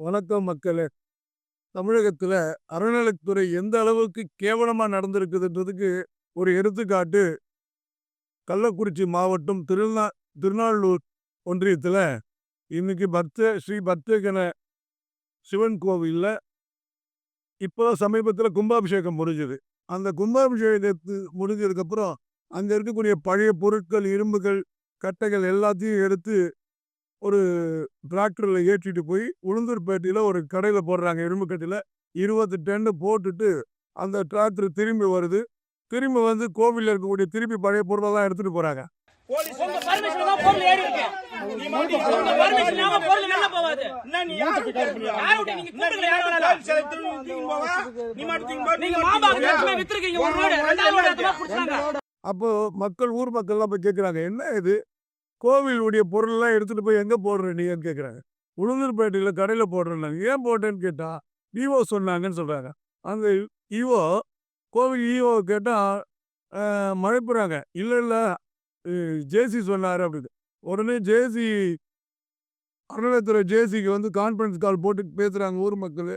வணக்கம் மக்களே. தமிழகத்தில் அறநிலைத்துறை எந்த அளவுக்கு கேவலமா நடந்திருக்குதுன்றதுக்கு ஒரு எடுத்துக்காட்டு கள்ளக்குறிச்சி மாவட்டம் திருநா திருநாள்ளூர் ஒன்றியத்துல இன்னைக்கு பக்த ஸ்ரீ பக்தகன சிவன் கோவில்ல இப்போ சமீபத்தில் கும்பாபிஷேகம் முடிஞ்சது. அந்த கும்பாபிஷேகத்து முடிஞ்சதுக்கப்புறம் அங்கே இருக்கக்கூடிய பழைய பொருட்கள் இரும்புகள் கட்டைகள் எல்லாத்தையும் எடுத்து ஒரு டிராக்டர்ல ஏற்றிட்டு போய் உளுந்தூர்பேட்டையில ஒரு கடையில போடுறாங்க இரும்பு கடையில இருபது டன்னு போட்டுட்டு அந்த டிராக்டர் திரும்பி வருது. திரும்பி வந்து கோவில்ல இருக்கக்கூடிய திருப்பி பழைய பொருளெல்லாம் எத்தனை புடிச்சாங்க. அப்போ மக்கள் ஊர் மக்கள்லாம் போய் கேட்குறாங்க என்ன இது? கோவிலுடைய பொருள்லாம் எடுத்துகிட்டு போய் எங்கே போடுற நீங்கன்னு கேட்குறாங்க உளுந்தூர்பேட்டையில் கடையில் போடுறேன்னாங்க. ஏன் போட்டேன்னு கேட்டால் ஈவோ சொன்னாங்கன்னு சொல்கிறாங்க அந்த ஈவோ கோவில் ஈவோ கேட்டால் மழைப்புறாங்க இல்லை இல்லை ஜேசி சொன்னார் அப்படின்னு. உடனே ஜேசி அறநிலைத்துறை ஜேசிக்கு வந்து கான்ஃபரன்ஸ் கால் போட்டு பேசுகிறாங்க ஊர் மக்கள்.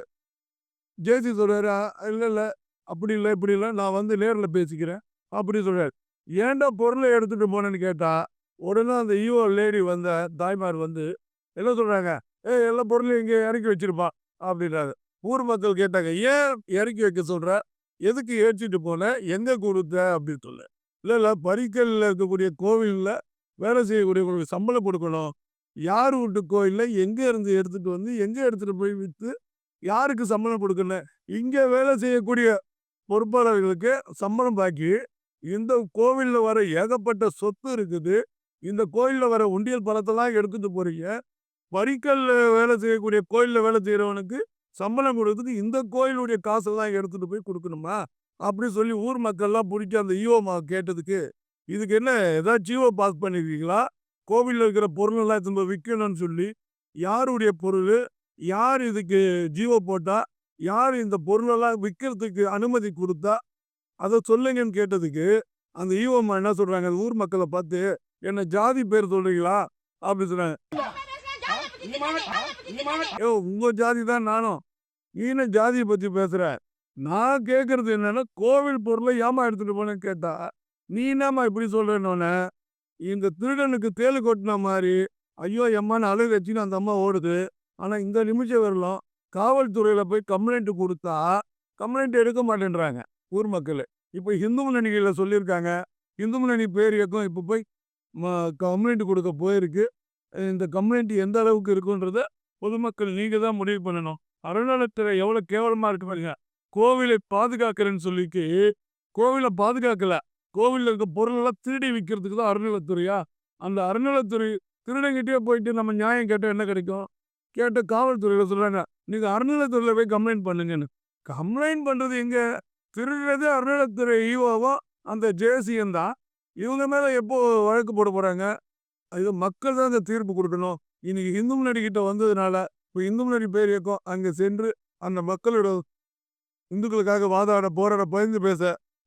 ஜேசி சொல்கிறாரு இல்லை இல்லை அப்படி இல்லை இப்படி இல்லை நான் வந்து நேரில் பேசிக்கிறேன். அப்படி சொல்கிறார் ஏன்டா பொருளை எடுத்துகிட்டு போனேன்னு கேட்டால் உடனே அந்த ஈவோ லேடி வந்த தாய்மார் வந்து என்ன சொல்கிறாங்க ஏ எல்லா பொருளையும் இங்கே இறக்கி வச்சிருப்பான் அப்படின்றாங்க ஊர் மக்கள் கேட்டாங்க ஏன் இறக்கி வைக்க சொல்கிற எதுக்கு ஏற்றிட்டு போன? எங்கே கொடுத்த? அப்படின்னு சொல்ல இல்லை இல்லை பரிக்கல்ல இருக்கக்கூடிய கோவிலில் வேலை செய்யக்கூடியவங்களுக்கு சம்பளம் கொடுக்கணும். யார் வீட்டு கோயிலில் எங்கே இருந்து எடுத்துகிட்டு வந்து எங்கே எடுத்துகிட்டு போய் விற்று யாருக்கு சம்பளம் கொடுக்கணும்? இங்கே வேலை செய்யக்கூடிய பொறுப்பாளர்களுக்கு சம்பளம் பாக்கி இந்த கோவிலில் வர ஏகப்பட்ட சொத்து இருக்குது. இந்த கோயிலில் வர உண்டியல் பணத்தெல்லாம் எடுத்துட்டு போறீங்க. பரிக்கல்ல வேலை செய்யக்கூடிய கோயிலில் வேலை செய்கிறவனுக்கு சம்பளம் கொடுக்கறதுக்கு இந்த கோயிலுடைய காசெல்லாம் எடுத்துட்டு போய் கொடுக்கணுமா? அப்படி சொல்லி ஊர் மக்கள்லாம் பிடிச்சி அந்த ஈஓ மா கேட்டதுக்கு இதுக்கு என்ன ஏதாவது ஜீவோ பாஸ் பண்ணிருக்கீங்களா? கோவிலில் இருக்கிற பொருளெல்லாம் திரும்ப விற்கணும்னு சொல்லி யாருடைய பொருள்? யார் இதுக்கு ஜீவோ போட்டா? யார் இந்த பொருளெல்லாம் விற்கிறதுக்கு அனுமதி கொடுத்தா? அதை சொல்லுங்கன்னு கேட்டதுக்கு அந்த ஈவோமா என்ன சொல்றாங்க? ஊர் மக்களை பார்த்து என்ன ஜாதி பேர் சொல்றீங்களா? அப்படி சொன்னாங்க. ஏ உங்க ஜாதி தான் நானும். நீன ஜாதியை பத்தி பேசுற? நான் கேக்குறது என்னன்னா கோவில் பொருளை ஏமா எடுத்துட்டு போனேன்னு கேட்டா நீ என்னம்மா இப்படி சொல்றேன்னொன்னே இந்த திருடனுக்கு தேலு கொட்டின மாதிரி ஐயோ எம்மான்னு அழுகு வச்சுன்னு அந்த அம்மா ஓடுது. ஆனா இந்த நிமிஷம் வரலாம் காவல்துறையில போய் கம்ப்ளைண்ட் கொடுத்தா கம்ப்ளைண்ட் எடுக்க மாட்டேன்றாங்க ஊர் மக்கள். இப்போ இந்து முன்னணிகளில் சொல்லியிருக்காங்க. இந்து முன்னணி பேர் இயக்கம் இப்போ போய் கம்ப்ளைண்ட் கொடுக்க போயிருக்கு. இந்த கம்ப்ளைண்ட் எந்த அளவுக்கு இருக்குன்றத பொதுமக்கள் நீங்கள் தான் முடிவு பண்ணணும். அறநிலையத்துறை எவ்வளோ கேவலமாக இருக்கு பாருங்க. கோவிலை பாதுகாக்கிறேன்னு சொல்லிக்கு கோவிலை பாதுகாக்கல. கோவிலில் இருக்க பொருளெல்லாம் திருடி விற்கிறதுக்கு தான் அறநிலைத்துறையா அந்த அறநிலைத்துறை திருடங்கிட்டே போயிட்டு நம்ம நியாயம் கேட்டால் என்ன கிடைக்கும்? கேட்ட காவல்துறையில் சொல்கிறாங்க நீங்கள் அறநிலைத்துறையில போய் கம்ப்ளைண்ட் பண்ணுங்கன்னு. கம்ப்ளைண்ட் பண்ணுறது எங்கே? திருடுறது அறநிலைத்துறை ஈவோவோ அந்த ஜேசியம் தான். இவங்க மேல எப்போ வழக்கு போட போறாங்க? இது மக்கள் தான் இந்த தீர்ப்பு கொடுக்கணும். இன்னைக்கு இந்து முன்னாடி கிட்ட வந்ததுனால இப்போ இந்து முன்னணி பேர் இயக்கம் அங்க சென்று அந்த மக்களோட இந்துக்களுக்காக வாதாட போராட பயந்து பேச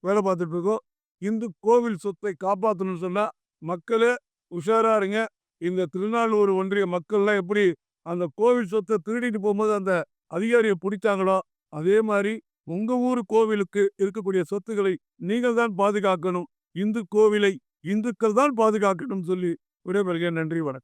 வேலை பார்த்துட்டு இருக்கோம். இந்து கோவில் சொத்தை காப்பாற்றணும்னு சொன்னா மக்களே உஷாரா இருங்க. இந்த திருநாளூர் ஒன்றிய மக்கள்லாம் எப்படி அந்த கோவில் சொத்தை திருடிட்டு போகும்போது அந்த அதிகாரியை பிடிச்சாங்களோ அதே மாதிரி உங்க ஊர் கோவிலுக்கு இருக்கக்கூடிய சொத்துக்களை நீங்கள் தான் பாதுகாக்கணும். இந்து கோவிலை இந்துக்கள் தான் பாதுகாக்கணும் சொல்லி விடைபெறுகிறேன் நன்றி வணக்கம்.